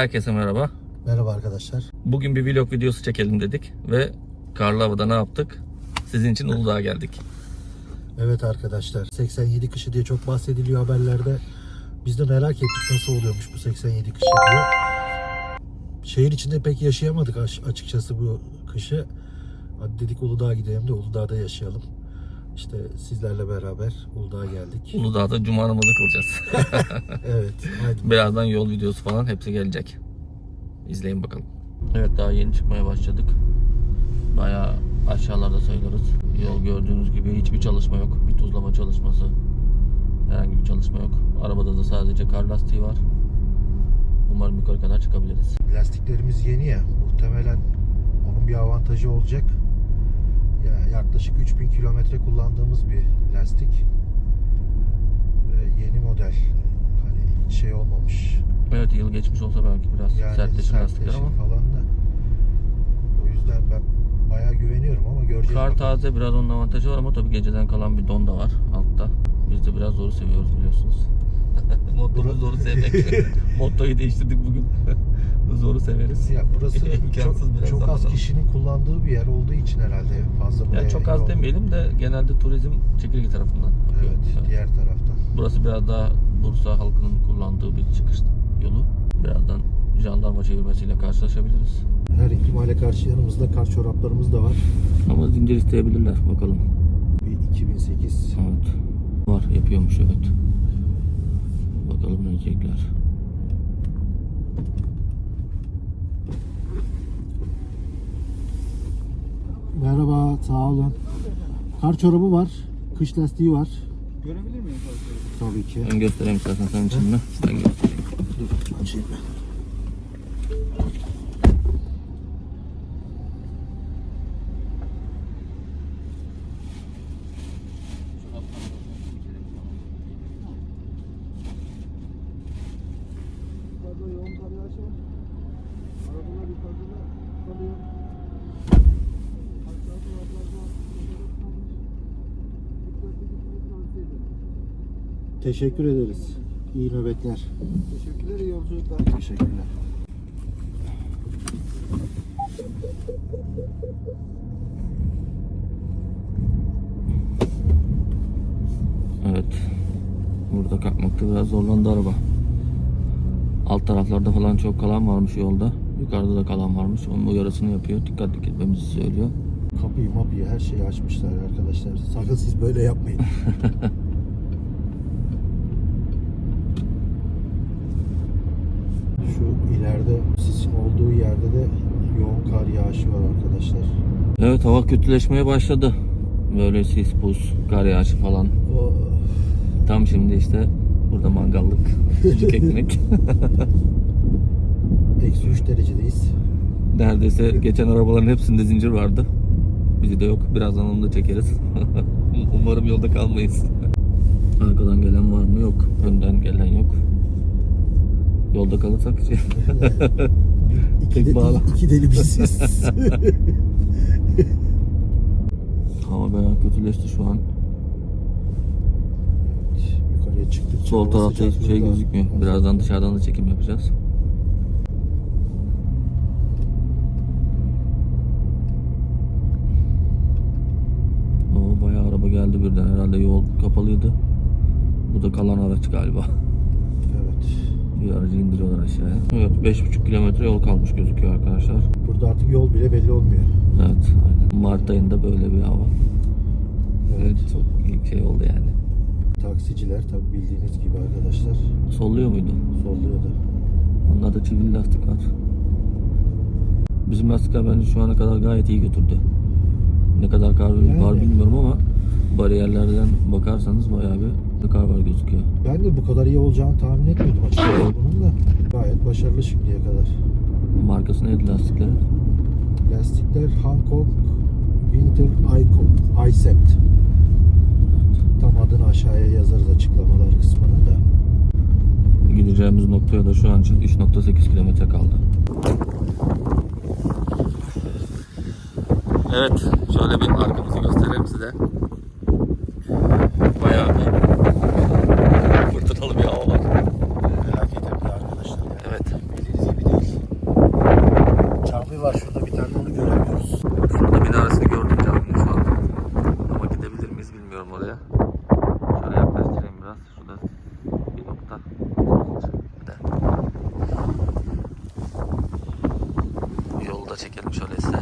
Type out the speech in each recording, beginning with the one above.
Herkese merhaba. Merhaba arkadaşlar. Bugün bir vlog videosu çekelim dedik ve karlı havada ne yaptık? Sizin için Uludağ'a geldik. Evet arkadaşlar 87 kışı diye çok bahsediliyor haberlerde. Biz de merak ettik nasıl oluyormuş bu 87 kışı diye. Şehir içinde pek yaşayamadık aş- açıkçası bu kışı. Hadi dedik Uludağ'a gidelim de Uludağ'da yaşayalım. İşte sizlerle beraber Uludağ'a geldik. Uludağ'da cuma namazı kılacağız. Evet. Haydi. Birazdan yol videosu falan hepsi gelecek. İzleyin bakalım. Evet daha yeni çıkmaya başladık. Bayağı aşağılarda sayılırız. Yol gördüğünüz gibi hiçbir çalışma yok. Bir tuzlama çalışması. Herhangi bir çalışma yok. Arabada da sadece kar lastiği var. Umarım yukarı kadar çıkabiliriz. Lastiklerimiz yeni ya. Muhtemelen onun bir avantajı olacak. Ya yaklaşık 3000 kilometre kullandığımız bir lastik. Ee, yeni model. Hani hiç şey olmamış. Evet yıl geçmiş olsa belki biraz Yani sertleşir lastikler ama. falan da. O yüzden ben bayağı güveniyorum ama göreceğiz. Kar bakalım. taze biraz onun avantajı var ama tabii geceden kalan bir don da var altta. Biz de biraz zoru seviyoruz biliyorsunuz. Mottomuz zoru sevmek. Mottoyu değiştirdik bugün. zoru severiz. Ya burası İmkansız çok, çok az kişinin kullandığı bir yer olduğu için herhalde fazla buraya Yani çok az demeyelim de genelde turizm çekirge tarafından. akıyor. Evet, diğer taraftan. Burası biraz daha Bursa halkının kullandığı bir çıkış yolu. Birazdan jandarma çevirmesiyle karşılaşabiliriz. Her ihtimale karşı yanımızda kar çoraplarımız da var. Ama zincir isteyebilirler bakalım. Bir 2008 Evet. Var yapıyormuş evet. Bakalım ne diyecekler. Merhaba, sağ olun. Kar çorabı var, kış lastiği var. Görebilir miyim fazla? Tabii ki. Ben göstereyim istersen sen için mi? Ben göstereyim. Dur, açayım ben. Yukarıda yoğun kar yağışı var. Arabalar yukarıda da kalıyor. Aşağı taraflarda yukarıda kalmış. Dikkatli gitmeyi tavsiye ederim. Teşekkür ederiz. İyi nöbetler. Teşekkürler, iyi yolculuklar. Teşekkürler. Evet. Burada kalkmakta biraz zorlandı araba. Alt taraflarda falan çok kalan varmış yolda. Yukarıda da kalan varmış. Onun uyarısını yapıyor. Dikkatli gitmemizi söylüyor. Kapıyı mapıyı her şeyi açmışlar arkadaşlar. Sakın siz böyle yapmayın. İleride sisin olduğu yerde de yoğun kar yağışı var arkadaşlar. Evet hava kötüleşmeye başladı. Böyle sis, buz, kar yağışı falan. O Tam şimdi işte burada mangallık, sucuk ekmek. eksi 3 derecedeyiz. Neredeyse geçen arabaların hepsinde zincir vardı. Bizi de yok. Birazdan onu da çekeriz. Umarım yolda kalmayız. Arkadan gelen var mı? Yok. Önden gelen yok. Yolda kalırsak şey. İki, de, bağla. iki deli biziz. Hava bayağı kötüleşti şu an. Yukarıya çıktık. Sol tarafta hiçbir şey gözükmüyor. Birazdan dışarıdan da çekim yapacağız. Oo bayağı araba geldi birden. Herhalde yol kapalıydı. Bu da kalan araç galiba. Bir aracı indiriyorlar aşağıya. Evet 5,5 kilometre yol kalmış gözüküyor arkadaşlar. Burada artık yol bile belli olmuyor. Evet aynen. Mart ayında böyle bir hava. Evet. Evet çok ilk şey oldu yani. Taksiciler tabi bildiğiniz gibi arkadaşlar Solluyor muydu? solluyordu. Onlarda çivili lastik var. Bizim lastikler bence şu ana kadar gayet iyi götürdü. Ne kadar kar Yani. var bilmiyorum ama bariyerlerden bakarsanız bayağı bir kar var gözüküyor. Ben de bu kadar iyi olacağını tahmin etmiyordum açıkçası bunun da. Gayet başarılı şimdiye kadar. Markası neydi lastiklerin? Lastikler Hankook Winter Icon Icept. Tam adını aşağıya yazarız açıklamalar kısmına da. Gideceğimiz noktaya da şu an için 3.8 kilometre kaldı. Evet, şöyle bir arkamızı gösterelim size. Bayağı bir fırtınalı bir hava var. Felaket yapıyor arkadaşlar ya. Evet. Bildiğiniz gibi değil. Cami var şurada bir tane onu göremiyoruz. Şurada minaresini gördüm caminin şu an. Ama gidebilir miyiz bilmiyorum oraya. Şöyle yaklaştırayım biraz. Şurada bir nokta. Bir de. Yolu da çekelim şöyle size.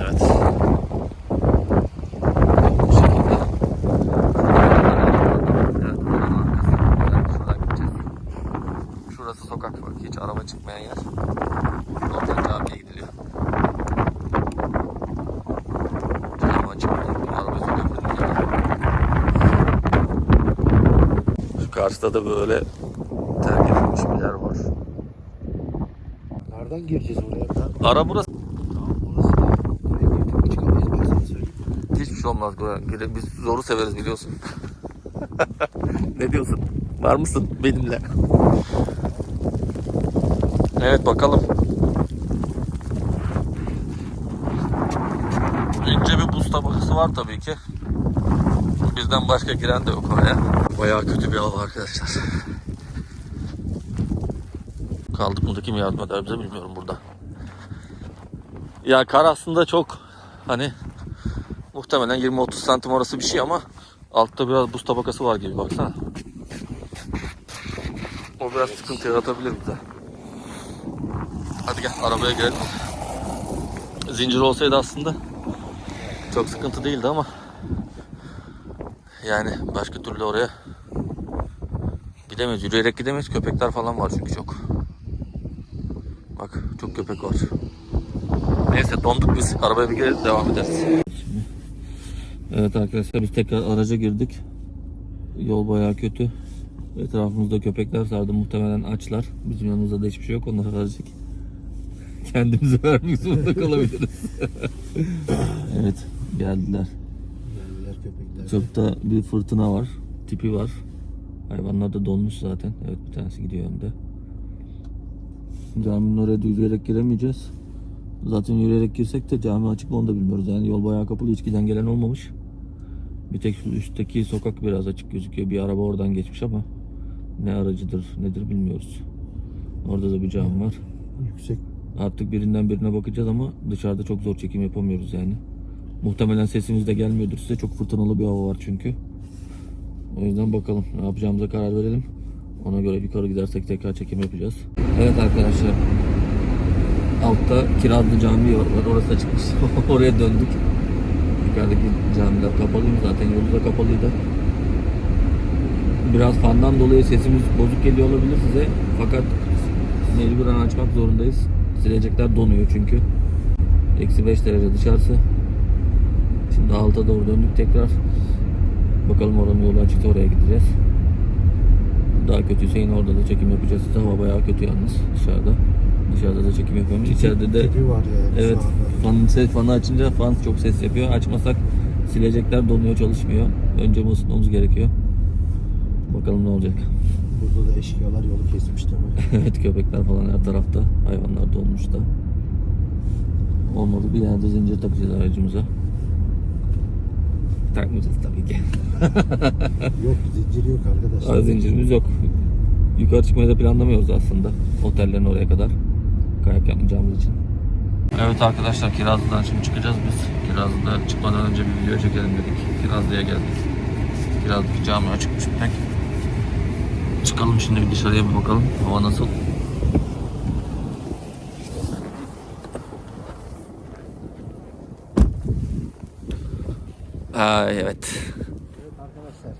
Evet. Bu şekilde. Evet, oranın arkası. Böyle şuradan gideceğiz. Şurası sokak bak hiç araba çıkmayan yer. Oradan camiye gidiliyor. Cami açık bir araba sokabilirim. Şu karşıda da böyle terk edilmiş bir yer var. Nereden gireceğiz oraya? Ben, Ara burası. tamam orası da. Oraya girdik mi çıkamayız ben sana söyleyeyim. Hiçbir şey olmaz. Böyle Biz zoru severiz biliyorsun. ne diyorsun? Var mısın benimle? Evet bakalım. İnce bir buz tabakası var tabii ki. Bizden başka giren de yok oraya. Bayağı kötü bir hava arkadaşlar. Kaldık burada kim yardım eder bize bilmiyorum burada. Ya kar aslında çok hani muhtemelen 20-30 santim orası bir şey ama altta biraz buz tabakası var gibi baksana. O biraz sıkıntı yaratabilir bize. Hadi gel arabaya girelim. Zincir olsaydı aslında çok sıkıntı değildi ama yani başka türlü oraya gidemeyiz. Yürüyerek gidemeyiz. Köpekler falan var çünkü çok. Bak çok köpek var. Neyse donduk biz. Arabaya bir girelim devam ederiz. Evet arkadaşlar biz tekrar araca girdik. Yol bayağı kötü. Etrafımızda köpekler sardı. Muhtemelen açlar. Bizim yanımızda da hiçbir şey yok. Onlara verecek. Kendimizi vermek zorunda kalabiliriz. evet geldiler. Da bir fırtına var. Tipi var. Hayvanlar da donmuş zaten. Evet bir tanesi gidiyor önde. Caminin oraya da yürüyerek giremeyeceğiz. Zaten yürüyerek girsek de cami açık mı onu da bilmiyoruz. Yani yol bayağı kapalı. Hiç giden gelen olmamış. Bir tek şu üstteki sokak biraz açık gözüküyor. Bir araba oradan geçmiş ama ne aracıdır nedir bilmiyoruz. Orada da bir cami var. Yüksek. Artık birinden birine bakacağız ama dışarıda çok zor çekim yapamıyoruz yani. Muhtemelen sesimiz de gelmiyordur size. Çok fırtınalı bir hava var çünkü. O yüzden bakalım ne yapacağımıza karar verelim. Ona göre yukarı gidersek tekrar çekim yapacağız. Evet arkadaşlar. Altta Kirazlı Camii var. Orası açıkmış. Oraya döndük. Yukarıdaki camiler kapalıydı zaten. Yolu da kapalıydı. Biraz fandan dolayı sesimiz bozuk geliyor olabilir size. Fakat mecburen açmak zorundayız. Silecekler donuyor çünkü. Eksi 5 derece dışarısı. Şimdi alta doğru döndük tekrar. Bakalım oranın yolu açıksa oraya gideceğiz. Daha kötüyse yine orada da çekim yapacağız. Hava bayağı kötü yalnız dışarıda. Dışarıda da çekim yapıyoruz. İçeride de Tipi var yani. Evet, fanın ses, fanı açınca fan çok ses yapıyor. Açmasak silecekler donuyor, çalışmıyor. Önce mi ısıtmamız gerekiyor. Bakalım ne olacak. Burada da eşkıyalar yolu kesmiş tabii. evet, köpekler falan her tarafta. Hayvanlar donmuş da. Olmadı bir yerde zincir takacağız aracımıza. Takmayacağız tabii ki. yok zincir yok arkadaşlar. Zincirimiz yok. Yukarı çıkmayı da planlamıyoruz aslında. Otellerin oraya kadar. Kayak yapmayacağımız için. Evet arkadaşlar Kirazlı'dan şimdi çıkacağız biz. Kirazlı'da çıkmadan önce bir video çekelim dedik. Kirazlı'ya geldik. Kirazlı'daki cami açıkmış pek. Çıkalım şimdi bir dışarıya bir bakalım. Hava nasıl? Ay evet. Evet arkadaşlar.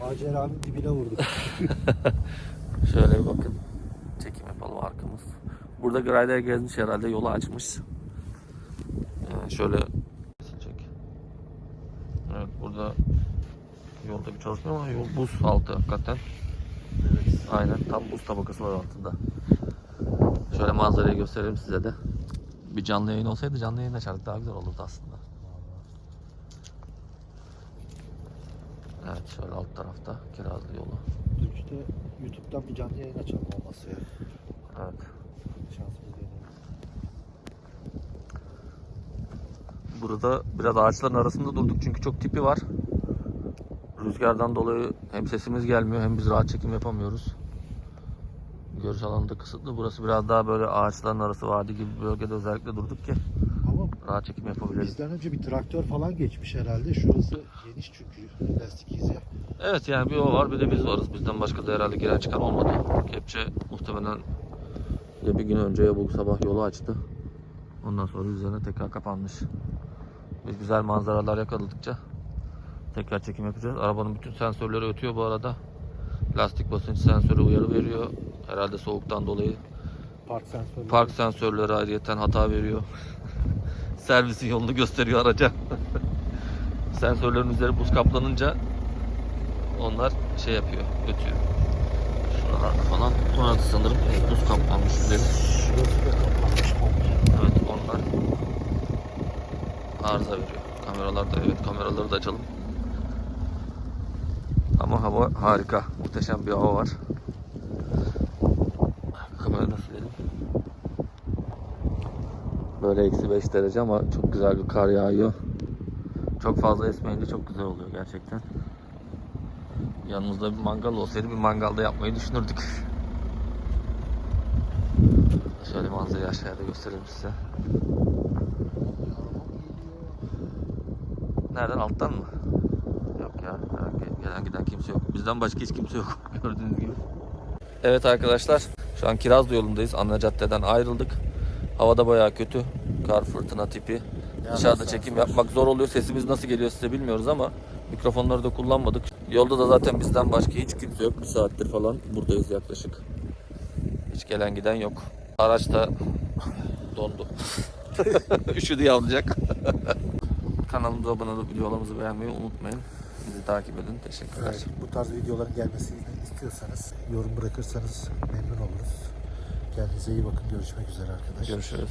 Maceranın dibine vurduk. Şöyle bir bakın. Çekim yapalım arkamız. Burada Grider gezmiş herhalde yolu açmış. Ee, şöyle çek. Evet burada yolda bir çalışma ama yol buz altı hakikaten. evet. Aynen tam buz tabakası var altında. Şöyle manzarayı gösterelim size de. Bir canlı yayın olsaydı canlı yayın açardık daha güzel olurdu aslında. Evet şöyle alt tarafta Kirazlı yolu. Dürk'te YouTube'dan bir canlı yayın açalım olması ya. Evet. Şansımız deneyelim. Burada biraz ağaçların arasında durduk çünkü çok tipi var. Rüzgardan dolayı hem sesimiz gelmiyor hem biz rahat çekim yapamıyoruz. Görüş alanı da kısıtlı. Burası biraz daha böyle ağaçların arası vardı gibi bir bölgede özellikle durduk ki rahat çekim yapabilelim. bizden önce bir traktör falan geçmiş herhalde. Şurası geniş çünkü lastik izi. Evet yani bir o var bir de biz varız. Bizden başka da herhalde giren çıkan olmadı. Kepçe muhtemelen ya bir gün önce ya bu sabah yolu açtı. Ondan sonra üzerine tekrar kapanmış. Biz güzel manzaralar yakaladıkça tekrar çekim yapacağız. Arabanın bütün sensörleri ötüyor bu arada. Lastik basınç sensörü uyarı veriyor. Herhalde soğuktan dolayı. Park sensörü. Park sensörleri ayrıyeten hata veriyor. Servisin yolunu gösteriyor araca. Sensörlerin üzeri buz kaplanınca onlar şey yapıyor, ötüyor. Şuralarda falan. Orada sanırım buz kaplanmış üzeri. Evet onlar arıza veriyor. Kameralarda evet kameraları da açalım. Ama hava harika. Muhteşem bir hava var. Kamerayı da silelim. Böyle eksi 5 derece ama çok güzel bir kar yağıyor. Çok fazla esmeyince çok güzel oluyor gerçekten. Yanımızda bir mangal olsaydı bir mangalda yapmayı düşünürdük. Şöyle manzarayı aşağıda gösterelim size. Nereden alttan mı? Yok ya. Gelen giden kimse yok. Bizden başka hiç kimse yok. Gördüğünüz gibi. Evet arkadaşlar. Şu an Kirazlı yolundayız. Ana caddeden ayrıldık. Havada bayağı kötü. Kar fırtına tipi. Dışarıda çekim yapmak zor oluyor. Sesimiz nasıl geliyor size bilmiyoruz ama mikrofonları da kullanmadık. Yolda da zaten bizden başka hiç kimse yok. Bir saattir falan buradayız yaklaşık. Hiç gelen giden yok. Araç da dondu. Üşüdü yavrucak. Kanalımıza abone olup videolarımızı beğenmeyi unutmayın. Bizi takip edin. Teşekkürler. Evet, bu tarz videoların gelmesini istiyorsanız yorum bırakırsanız memnun oluruz. Kendinize iyi bakın. Görüşmek üzere arkadaşlar. Görüşürüz.